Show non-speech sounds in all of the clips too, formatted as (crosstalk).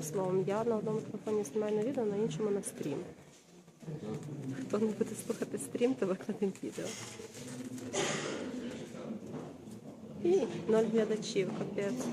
Одним словом, я на одному телефоні знімаю на відео, на іншому на стрім. Хто не буде слухати стрім, то викладемо відео. І ноль глядачів, капець.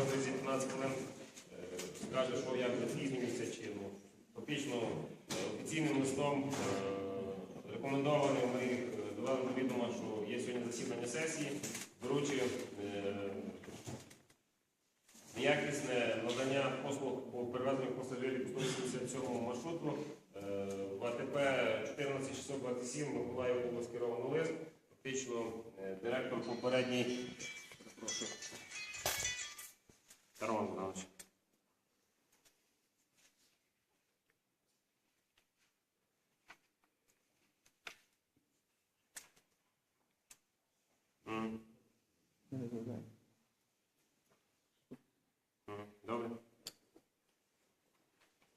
В розрізі 15 хвилин, е, скаже, що як запізнюється, чи ну, фактично е, офіційним листом е, рекомендованим ми довели до відома, що є сьогодні засідання сесії, беручи е, Якісне надання послуг по перевезенню пасажирів по 187 маршруту. В АТП 14627 Миколаїв було скеровано лист. Фактично директор попередній. Прошу. Таран Богданович. М. Добре.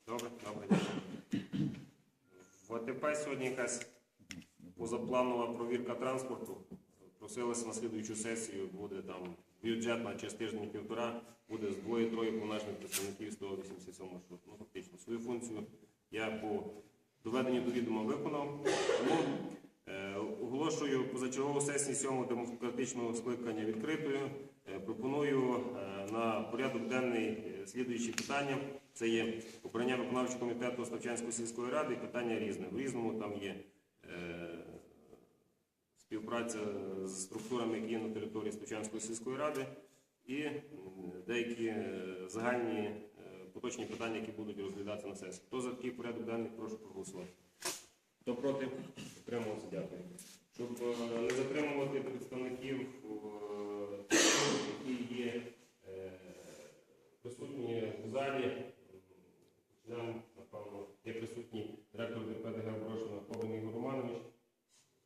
Добре, добре. дякую. В АТП сьогодні якась позапланова провірка транспорту. Просилися на слідуючу сесію, буде там бюджетна через тиждень півтора, буде з двоє-троє повноважних представників 187 маршрут. Ну, фактично, свою функцію я по доведенню до відома виконав. Тому е, оголошую позачергову сесію 7 демократичного скликання відкритою. Е, Пропоную е, на порядок денний е, слідуючі питання. Це є обрання виконавчого комітету Ставчанської сільської ради і питання різне. В різному там є е, співпраця з структурами, які є на території Ставчанської сільської ради, і деякі е, загальні е, поточні питання, які будуть розглядатися на сесії. Хто за такий порядок денний, прошу проголосувати. Хто проти? Утримувався, дякую. Щоб е, не затримувати представників, які є присутні в залі, нам, напевно, є присутній директор ДП ДГ Брошина Ігор Романович.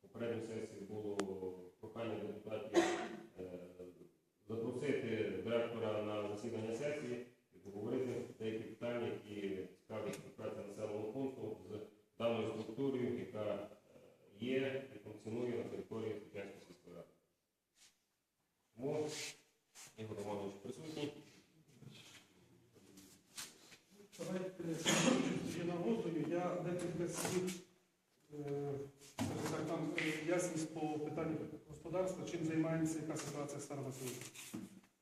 Попередній сесії було прохання депутатів е, запросити директора на засідання сесії і поговорити деякі питання, які цікавлять співпраця населеного пункту з даною структурою, яка е, є і функціонує на території Степянської сільської ради. Тому Ігор Романович присутній. Давайте є нагодою. Слів, е, так, е, ясність по питанню господарства, чим займається, яка ситуація станом на сьогодні.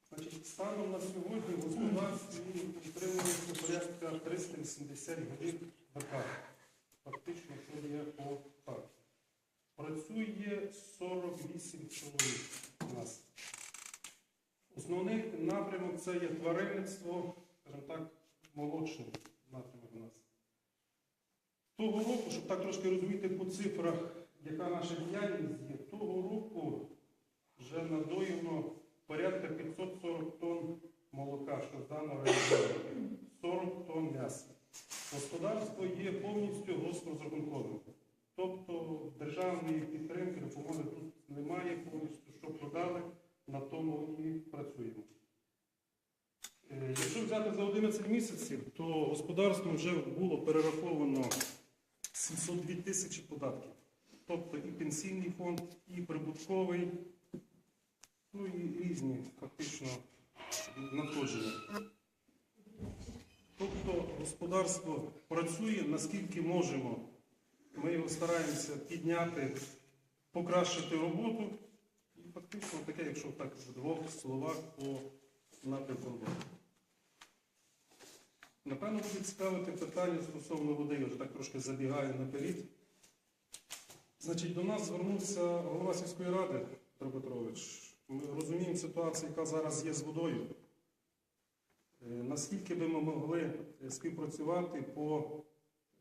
Значить, станом на сьогодні в господарстві утримується порядка 380 годин ВК. Фактично, що є по факту. Працює 48 чоловік у нас. Основний напрямок це є тваринництво, скажімо так, молодший напрямок у нас. Того року, щоб так трошки розуміти по цифрах, яка наша діяльність є, того року вже надоїно порядка 540 тонн молока, що здано реалізовано, 40 тонн м'яса. Господарство є повністю госпрозрахунковим. Тобто державної підтримки, допомоги тут немає повністю, що продали, на тому і працюємо. Е, Якщо взяти за 11 місяців, то господарством вже було перераховано 702 тисячі податків. Тобто і пенсійний фонд, і прибутковий, ну і різні фактично надходження. Тобто господарство працює наскільки можемо. Ми його стараємося підняти, покращити роботу. І фактично таке, якщо так в двох словах по напрямку. Напевно, буде цікавити питання стосовно води, я вже так трошки забігаю наперед. Значить, до нас звернувся голова сільської ради Петро Петрович. Ми розуміємо ситуацію, яка зараз є з водою. Е, Наскільки би ми могли співпрацювати по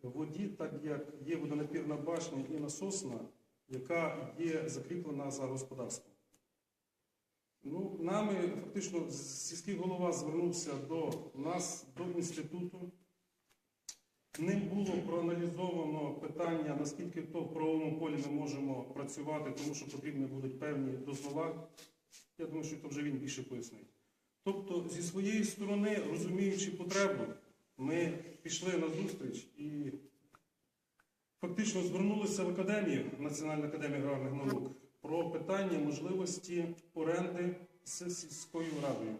воді, так як є водонапірна башня і насосна, яка є закріплена за господарством. Ну, нами фактично сільський голова звернувся до нас, до інституту. Ним було проаналізовано питання, наскільки то в правовому полі ми можемо працювати, тому що потрібні будуть певні дозвола. Я думаю, що це вже він більше пояснить. Тобто, зі своєї сторони, розуміючи потребу, ми пішли на зустріч і фактично звернулися в академію, Національну академію аграрних наук, про питання можливості оренди з сільською радою.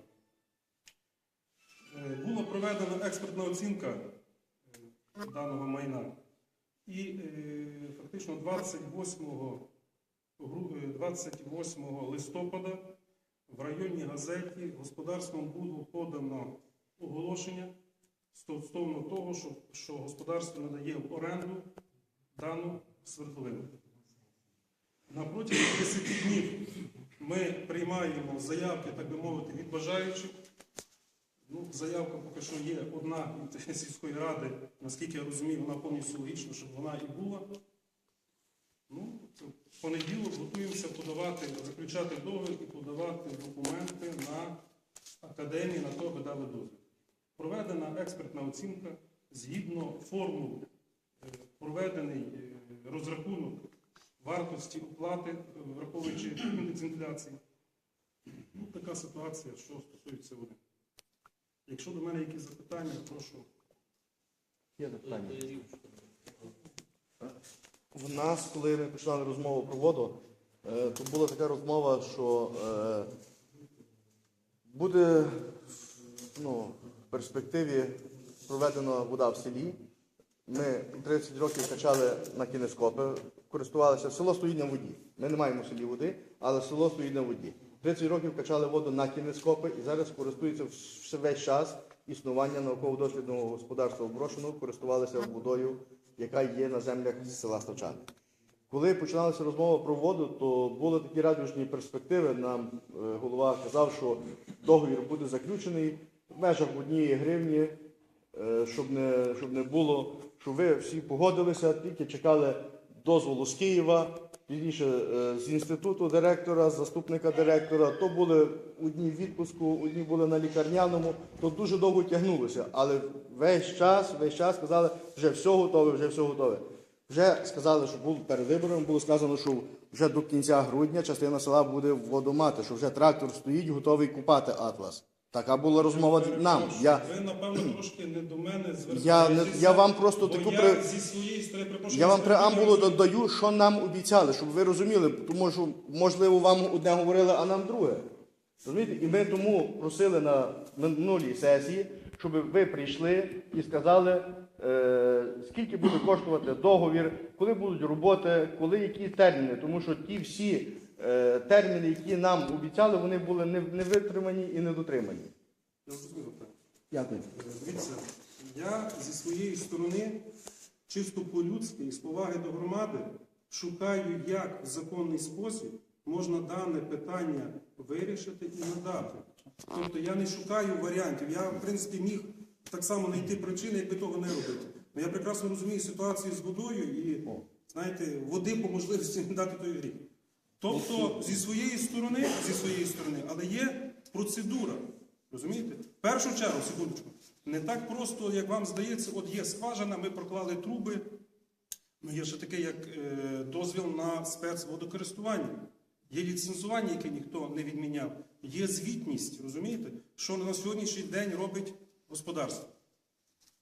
Е, Була проведена експертна оцінка е, даного майна. І е, фактично 28, е, 28 листопада в районній газеті господарством було подано оголошення стосовно того, що господарство надає в оренду дану свердловину. На протязі 10 днів ми приймаємо заявки, так би мовити, від бажаючих. Ну, заявка поки що є одна від сільської ради, наскільки я розумію, вона повністю логічна, щоб вона і була. Ну, в понеділок готуємося подавати, заключати договір і подавати документи на академії на то, аби дали дозвіл. Проведена експертна оцінка згідно формул, е, проведений е, розрахунок вартості оплати, е, враховуючи індекс інфляції. Ну, така ситуація, що стосується води. Якщо до мене якісь запитання, прошу. Є запитання. В нас, коли ми починали розмову про воду, е, то була така розмова, що е, буде ну, в перспективі проведена вода в селі. Ми 30 років качали на кінескопи, користувалися. Село стоїть на воді. Ми не маємо селі води, але село стоїть на воді. 30 років качали воду на кінескопи і зараз користуються весь час існування науково-дослідного господарства оброшеного, користувалися водою, яка є на землях села Ставчани. Коли починалася розмова про воду, то були такі радужні перспективи. Нам е, голова казав, що договір буде заключений в межах однієї гривні, е, щоб не, щоб не було, щоб ви всі погодилися, тільки чекали дозволу з Києва, пізніше е, з інституту директора, заступника директора. То були одні в відпуску, одні були на лікарняному, то дуже довго тягнулося. Але весь час, весь час сказали, вже все готове, вже все готове. Вже сказали, що було перед виборами було сказано, що вже до кінця грудня частина села буде водомати, що вже трактор стоїть, готовий купати Атлас. Така була розмова нам. Я, Ви, напевно, трошки не до мене звертаєтеся. Я я вам просто таку я при- зі своєї сторони я вам преамбулу додаю, що нам обіцяли, щоб ви розуміли, тому що, можливо, вам одне говорили, а нам друге. Розумієте? І ми тому просили на минулій сесії, щоб ви прийшли і сказали, е, скільки буде коштувати договір, коли будуть роботи, коли які терміни. Тому що ті всі терміни, які нам обіцяли, вони були не, витримані і не дотримані. Я зрозумів, так. Дякую. Дивіться, я зі своєї сторони, чисто по-людськи і з поваги до громади, шукаю, як в законний спосіб можна дане питання вирішити і надати. Тобто я не шукаю варіантів. Я, в принципі, міг так само знайти причини, якби того не робити. Ну, я прекрасно розумію ситуацію з водою і, знаєте, води по можливості не дати той гріх. Тобто, зі своєї сторони, зі своєї сторони, але є процедура. Розумієте? В першу чергу, секундочку, не так просто, як вам здається, от є скважина, ми проклали труби. Ну, є ще таке, як е, дозвіл на спецводокористування. Є ліцензування, яке ніхто не відміняв. Є звітність, розумієте, що на сьогоднішній день робить господарство.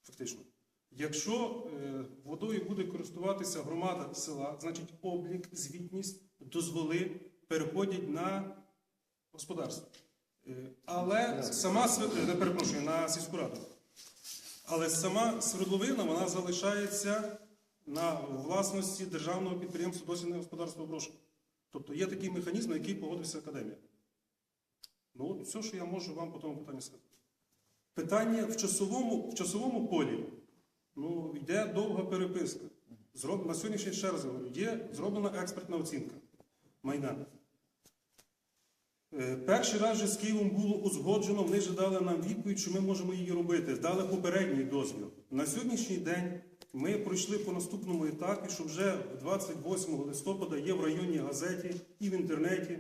Фактично. Якщо е, водою буде користуватися громада села, значить облік, звітність, дозволи переходять на господарство. Е, Але сама св- е, перепрошую, на сільську раду. Але сама свердловина вона залишається на власності державного підприємства дослідне господарство Брошка. Тобто є такий механізм, на який погодився академія. Ну, от все, що я можу вам по тому питанню сказати. Питання в часовому, в часовому полі. Ну, йде довга переписка. Зроб... На сьогоднішній ще раз говорю, є зроблена експертна оцінка майна. Е, Перший раз вже з Києвом було узгоджено, вони вже дали нам відповідь, що ми можемо її робити. Дали попередній дозвіл. На сьогоднішній день ми пройшли по наступному етапі, що вже 28 листопада є в районній газеті і в інтернеті.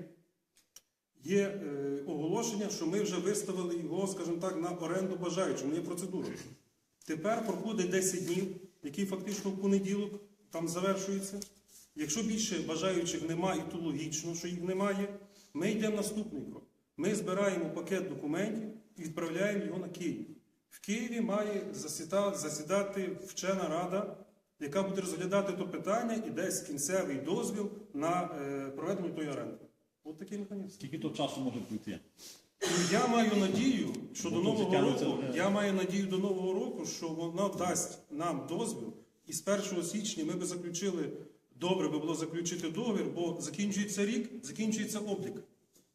Є е, оголошення, що ми вже виставили його, скажімо так, на оренду бажаючим. Є процедура. Тепер проходить 10 днів, який фактично в понеділок там завершується. Якщо більше бажаючих немає, і то логічно, що їх немає, ми йдемо наступний крок. Ми збираємо пакет документів і відправляємо його на Київ. В Києві має засідати вчена рада, яка буде розглядати то питання і дасть кінцевий дозвіл на е, проведення тої оренди. От такий механізм. Скільки то часу може пройти? Я маю надію, що до Бо тут нового року вже. я маю надію до нового року, що воно дасть нам дозвіл, і з 1 січня ми би заключили добре би було заключити договір, бо закінчується рік, закінчується облік.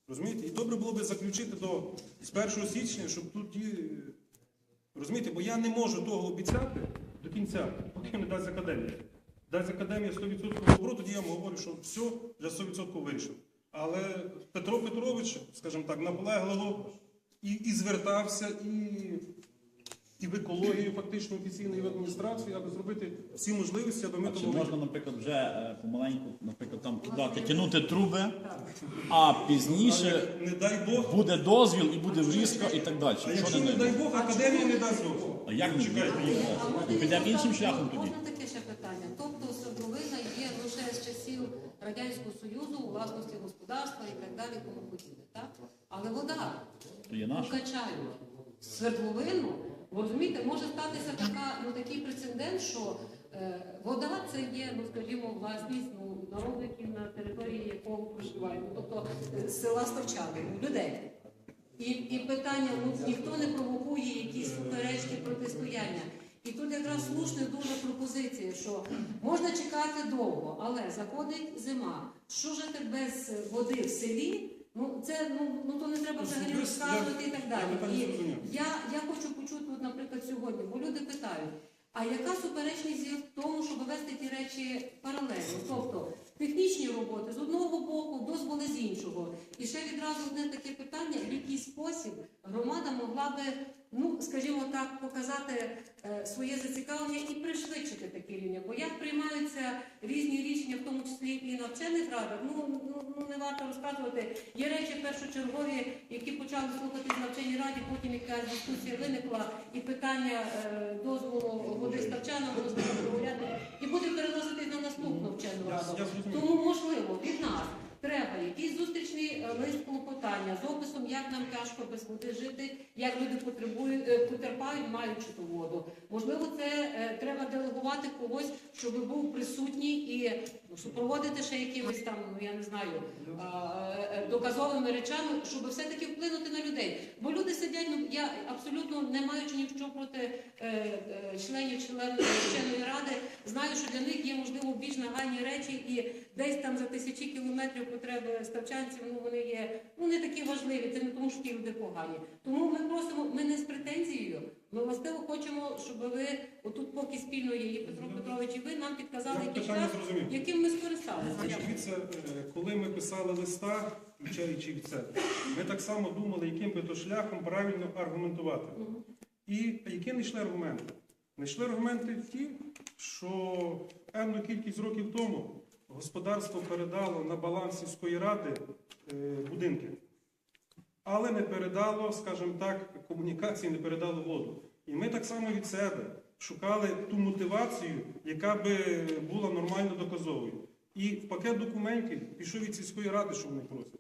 Розумієте? І добре було би заключити до з 1 січня, щоб тут. Розумієте, бо я не можу того обіцяти до кінця, поки не дасть академія. Дасть академія 100% добро, тоді я вам говорю, що все вже 100% вирішив. Але Петро Петрович, скажімо так, наполегливо і, і звертався, і, і в екологію фактично офіційно, і в адміністрацію, аби зробити всі можливості, аби ми А чи можна, наприклад, вже е, помаленьку, наприклад, там кидати, тягнути труби, а пізніше не дай Бог. буде дозвіл і буде врізка і так далі. А Що якщо не не дай? Бог, академія не дасть дозволу. А як ми Чекайте. Підемо іншим шляхом тоді. Можна таке ще питання? Тобто свердловина є лише з часів Радянського Союзу у власності господарства і так далі, тому подібне, так? Але вода То є наше. качають свердловину, ви розумієте, може статися така, ну, такий прецедент, що е, вода це є, ну скажімо, власність ну, народу, на території якого проживає, ну, тобто е, з села Ставчани, ну, людей. І, і питання, ну ніхто не провокує якісь суперечки, протистояння. І тут якраз слушна дуже пропозиція, що можна чекати довго, але заходить зима. Що жити без води в селі? Ну це ну, ну то не треба взагалі розказувати і так далі. І я, я хочу почути, от, наприклад, сьогодні, бо люди питають, а яка суперечність є в тому, щоб вести ті речі паралельно? Тобто технічні роботи з одного боку, дозволи з іншого. І ще відразу одне таке питання, в який спосіб громада могла би, ну скажімо так, показати е, своє зацікавлення і пришвидшити такі рівня. Бо як приймаються різні рішення, в тому числі і на вчених радах, ну, ну, ну не варто розказувати. Є речі першочергові, які почали слухати в навчальній раді, потім якась дискусія виникла, і питання е, дозволу води ставчана, воно стало договоряти, і буде переноситись на наступну вчену раду. Тому можливо від нас. Треба якийсь зустрічний е, лист клопотання з описом, як нам тяжко без води жити, як люди потребують, е, потерпають, маючи ту воду. Можливо, це е, треба делегувати когось, щоб був присутній і ну, супроводити ще якимись там, ну я не знаю, а, е, доказовими речами, щоб все-таки вплинути на людей. Бо люди сидять, ну я абсолютно не маючи ні в чому проти е, е, членів членів ради, знаю, що для них є можливо більш нагальні речі, і десь там за тисячі кілометрів потреби ставчанців, ну вони є ну не такі важливі. Це не тому, що ті люди погані. Тому ми просимо, ми не з претензією. Ми властиво хочемо, щоб ви отут, поки спільно є і Петро Петрович, і ви нам підказали Я якийсь питання час, зрозумів. яким ми скористалися. Значить, дивіться, е, коли ми писали листа, включаючи від себе, ми так само думали, яким би то шляхом правильно аргументувати. І які не йшли аргументи? Не йшли аргументи ті, що певну кількість років тому господарство передало на баланс сільської ради е, будинки, але не передало, скажімо так, комунікації, не передало воду. І ми так само від себе шукали ту мотивацію, яка би була нормально доказовою. І в пакет документів пішов від сільської ради, що вони просять.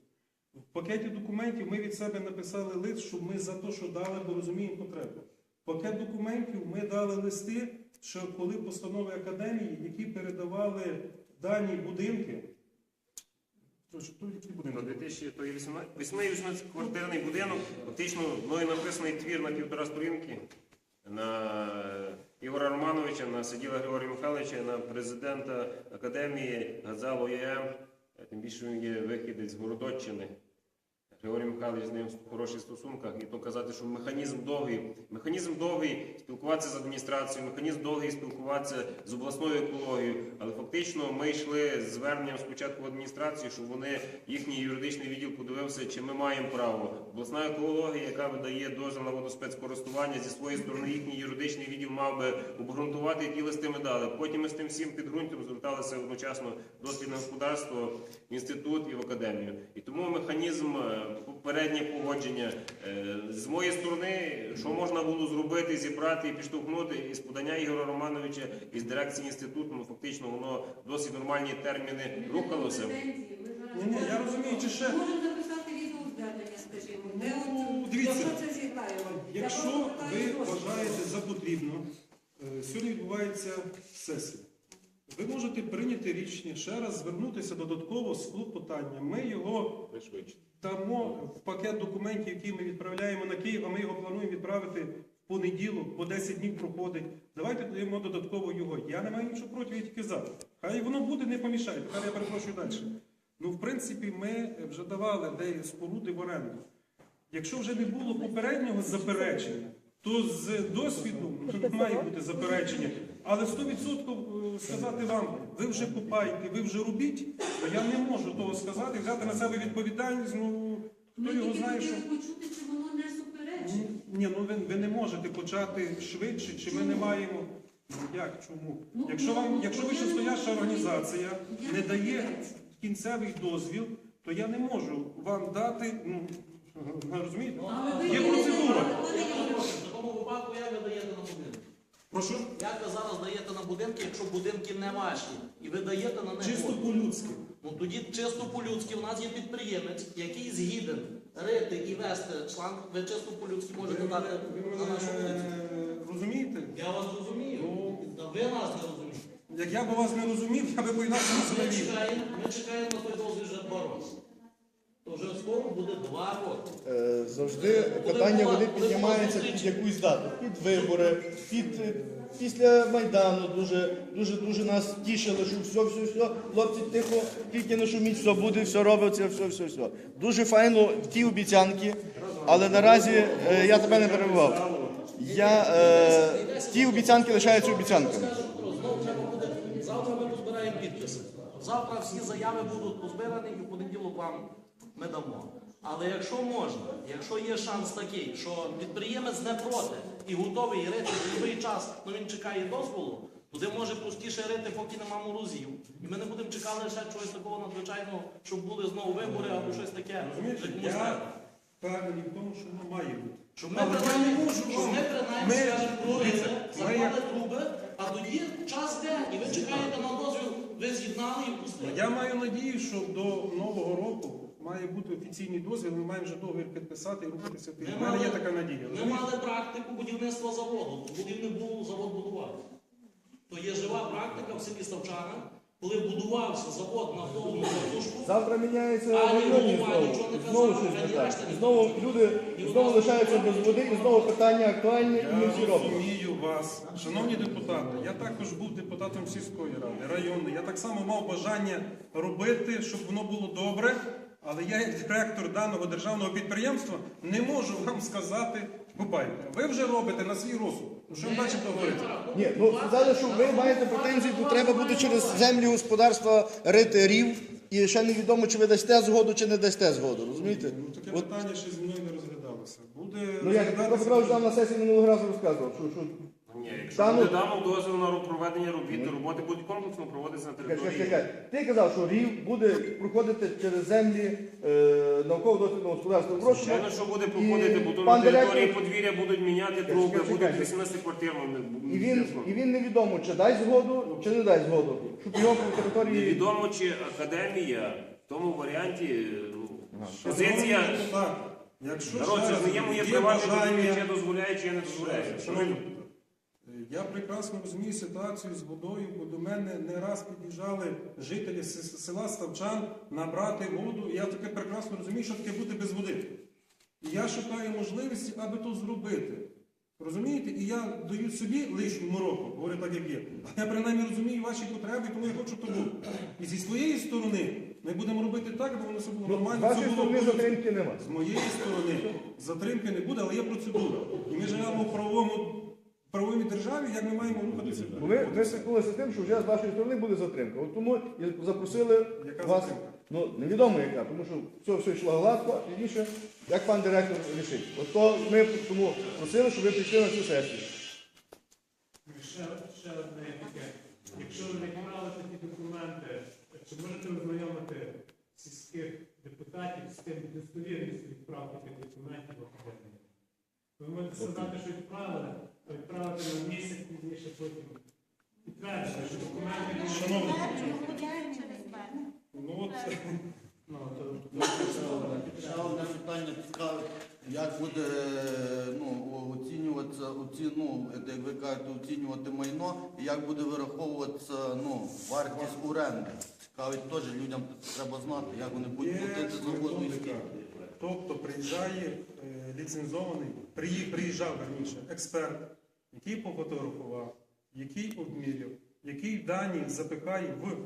В пакеті документів ми від себе написали лист, щоб ми за те, що дали, бо розуміємо потребу. В пакет документів ми дали листи, що коли постанови академії, які передавали дані будинки. Тож, то які На будинки? 2000, то є 18 квартирний будинок, фактично мною написаний твір на півтора сторінки на Ігора Романовича, на Сиділа Григорія Михайловича, на президента Академії Газалу ЄМ, тим більше він є вихідець з Городоччини. Григорій Михайлович з ним в хороших стосунках, і то казати, що механізм довгий. Механізм довгий спілкуватися з адміністрацією, механізм довгий спілкуватися з обласною екологією. Але фактично ми йшли з зверненням спочатку в адміністрацію, щоб вони їхній юридичний відділ подивився, чи ми маємо право. Обласна екологія, яка видає дозвіл на водоспецкористування, зі своєї сторони їхній юридичний відділ мав би обґрунтувати, які листи ми дали. Потім ми з тим всім підґрунтям зверталися одночасно дослідне господарство, інститут і в академію. І тому механізм е, попереднє погодження. Е, З моєї сторони, що можна було зробити, зібрати і підштовхнути із подання Ігоря Романовича із дирекції інституту, ну фактично воно досить нормальні терміни рухалося. Ні, ні, я розумію, чи ще Можемо записати відеозвернення, скажімо. Де Ну, от, дивіться, це зіграємо? Якщо ви вважаєте за потрібно, е, сьогодні відбувається сесія. Ви можете прийняти рішення ще раз звернутися додатково з клопотанням. Ми його дамо в пакет документів, які ми відправляємо на Київ, а ми його плануємо відправити в понеділок, по 10 днів проходить. Давайте додаємо додатково його. Я не маю нічого проти, я тільки за. Хай воно буде, не помішає. Тепер я перепрошую далі. Ну, в принципі, ми вже давали деякі споруди в оренду. Якщо вже не було попереднього заперечення, то з досвіду не має бути заперечення. Але 100% сказати вам, ви вже купайте, ви вже робіть, то я не можу того сказати, взяти на себе відповідальність. Ну хто його знає, що почути, чи воно не суперечить. ні, ну ви, ви не можете почати швидше, чи ми не маємо. Ну як чому? Ну, Якщо вам, ну, якщо вищестояща організація не не дає кінцевий дозвіл, то я не можу вам дати. Ну розумієте? Є процедура. Такому випадку як ви даєте на будинки? Прошу Як ви зараз даєте на будинки, якщо будинки не ваші, і ви даєте на них чисто кошти? по-людськи. Ну тоді чисто по-людськи у нас є підприємець, який згіден рити і вести шланг, ви чисто по-людськи можете мене, дати ви на нашу вулицю. мене розумієте? Я вас розумію, Ну. Та ви нас не розумієте. Як я би вас не розумів, я би по-інакшому Ми вів. чекаємо, ми чекаємо на той дозвіл вже два роки. То вже скоро буде два роки. Е, Завжди питання води піднімається під якусь дату, під вибори, під е, після Майдану дуже, дуже, дуже нас тішили, що все, все, все, хлопці тихо, тільки не шуміть, все буде, все робиться, все, все, все. Дуже файно ті обіцянки, але наразі е, я тебе не перебував. Я, е, ті обіцянки лишаються обіцянками. Скажемо, знову треба буде. Завтра ми позбираємо підписи. Завтра всі заяви будуть позбирані і в понеділок вам ми дамо. Але якщо можна, якщо є шанс такий, що підприємець не проти і готовий рити в будь-який час, ну він чекає дозволу, туди може простіше рити, поки нема морозів. І ми не будемо чекати ще чогось такого надзвичайного, щоб були знову вибори або щось таке. Розумієте, я впевнений в тому, що воно має бути. Щоб ми принаймні, скажемо, ми запали як- труби, а тоді час йде, і ви чекаєте на дозвіл, ви з'єднали і пустили. Я маю надію, що до нового року має бути офіційний дозвіл, ми маємо вже договір підписати і рухатися вперед. У мене є така надія. Ми мали практику будівництва заводу. Будівник був, завод будувати. То є жива практика в селі Ставчана, коли будувався завод на повну катушку. Завтра міняється районні знову. нічого не Знову казав, щось питання. Знову люди знову лишаються без води, і знову питання актуальне, і ми Я всі робимо. розумію вас, шановні депутати. Я також був депутатом сільської ради, районної. Я так само мав бажання робити, щоб воно було добре. Але я, як директор даного державного підприємства, не можу вам сказати, купайте. Ви вже робите на свій розсуд. Ну, Що ви бачите говорити? Ні, ну сказали, що ви маєте претензії, то треба буде через землі господарства рити рів, і ще невідомо, чи ви дасте згоду, чи не дасте згоду. Розумієте? Ну, таке От, питання ще зі мною не розглядалося. Буде ну як Петро Петрович нам на сесії минулого разу розказував, що, що Ні, якщо Та ну- буде дано дозвіл на проведення робіт, то роботи будуть комплексно проводитися на Чекай, чекай, території. чекай. Ти казав, що рів буде проходити через землі е, науково-дослідного господарства Грошова. Звичайно, що буде проходити, бо то пан на території директор- подвір'я будуть міняти труби, чекай, будуть чекай. 18 квартир. ну, І він, і він невідомо, чи дасть згоду, чи не дасть згоду. Щоб його по території. Невідомо, чи академія в тому варіанті, ну, позиція. Якщо Народ, ще це раз ж не є моє є приватне бажання- будівлі, чи я дозволяю, чи я не дозволяю. Шановні я прекрасно розумію ситуацію з водою, бо до мене не раз під'їжджали жителі села Ставчан набрати воду. І я таке прекрасно розумію, що таке бути без води. І я шукаю можливості, аби то зробити. Розумієте? І я даю собі лишню мороку, говорю так, як є. А я принаймні розумію ваші потреби, тому я хочу тому. І зі своєї сторони ми будемо робити так, аби воно все було Ну, нормально. вашої було сторони затримки нема. З моєї сторони затримки не буде, але є процедура. І ми живемо в правовому в правовій державі, як ми маємо рухатися. Ми, ми стикнулися з тим, що вже з вашої сторони буде затримка. От тому і запросили Яка вас. затримка? Ну, невідомо яка, тому що все, все йшло гладко, пізніше, як пан директор рішить. От то ми тому просили, щоб ви прийшли на цю сесію. Ще, ще одне таке. Якщо ви не брали такі документи, чи можете ознайомити сільських депутатів з тим достовірністю відправки тих документів в академію. Ви можете сказати, що відправили, а відправити на місяць пізніше потім. Підтвердити, що документи були. Шановні, ну от, (laughs) ну, то, Ще одне питання цікаве, як буде ну, оцінюватися, оці, ну, як ви кажете, оцінювати майно, і як буде вираховуватися ну, вартість оренди. Цікавить теж людям треба знати, як вони будуть платити за кожний методика. стіль. Тобто приїжджає ліцензований, приїжджав раніше експерт, який пофотографував, який обміряв, який дані запихає в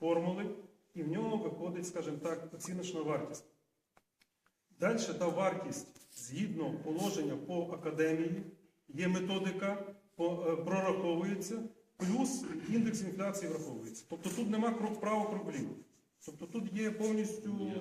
формули, і в нього виходить, скажімо так, оціночна вартість. Далі та вартість згідно положення по академії, є методика, е, прораховується, плюс індекс інфляції враховується. Тобто тут нема крок вліво. Тобто тут є повністю